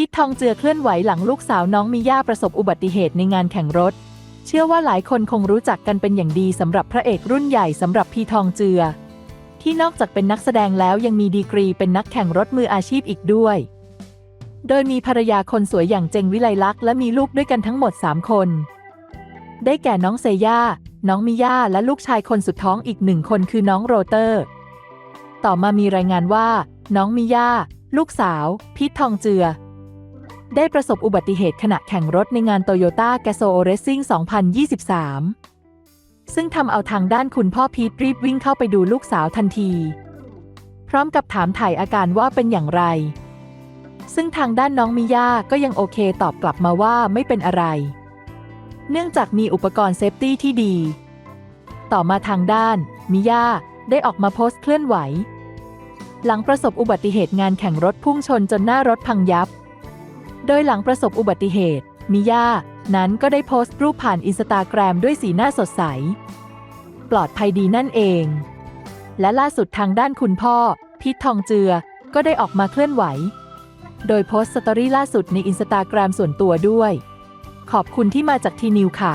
พีททองเจือเคลื่อนไหวหลังลูกสาวน้องมิย่าประสบอุบัติเหตุในงานแข่งรถ เชื่อว่าหลายคนคงรู้จักกันเป็นอย่างดีสำหรับพระเอกรุ่นใหญ่สำหรับพีทองเจือ ที่นอกจากเป็นนักแสดงแล้วยังมีดีกรีเป็นนักแข่งรถมืออาชีพอีกด้วย โดยมีภรรยาคนสวยอย่างเจงวิไลลักษณ์และมีลูกด้วยกันทั้งหมด 3 คน ได้แก่น้องเซย่า น้องมิย่าและลูกชายคนสุดท้องอีกหนึ่งคนคือน้องโรเตอร์ ต่อมามีรายงานว่า น้องมิย่า ลูกสาวพีททองเจือ ได้ประสบอุบัติเหตุขณะแข่งรถในงานโตโยต้าแกโซเรซิ่ง 2023 ซึ่งทำเอาทางด้านคุณพ่อพีทรีบวิ่งเข้าไปดูลูกสาวทันที พร้อมกับถามถ่ายอาการว่าเป็นอย่างไร ซึ่งทางด้านน้องมิยาก็ยังโอเคตอบกลับมาว่าไม่เป็นอะไร เนื่องจากมีอุปกรณ์เซฟตี้ที่ดี ต่อมาทางด้าน มิยาได้ออกมาโพสต์เคลื่อนไหว หลังประสบอุบัติเหตุงานแข่งรถพุ่งชนจนหน้ารถพังยับ โดยหลังประสบอุบัติเหตุ มิย่านั้นก็ได้โพสต์รูปผ่านอินสตาแกรมด้วยสีหน้าสดใส ปลอดภัยดีนั่นเอง และล่าสุดทางด้านคุณพ่อ พิททองเจือ ก็ได้ออกมาเคลื่อนไหว โดยโพสต์สตอรี่ล่าสุดในอินสตาแกรมส่วนตัวด้วย ขอบคุณที่มาจากทีนิวค่ะ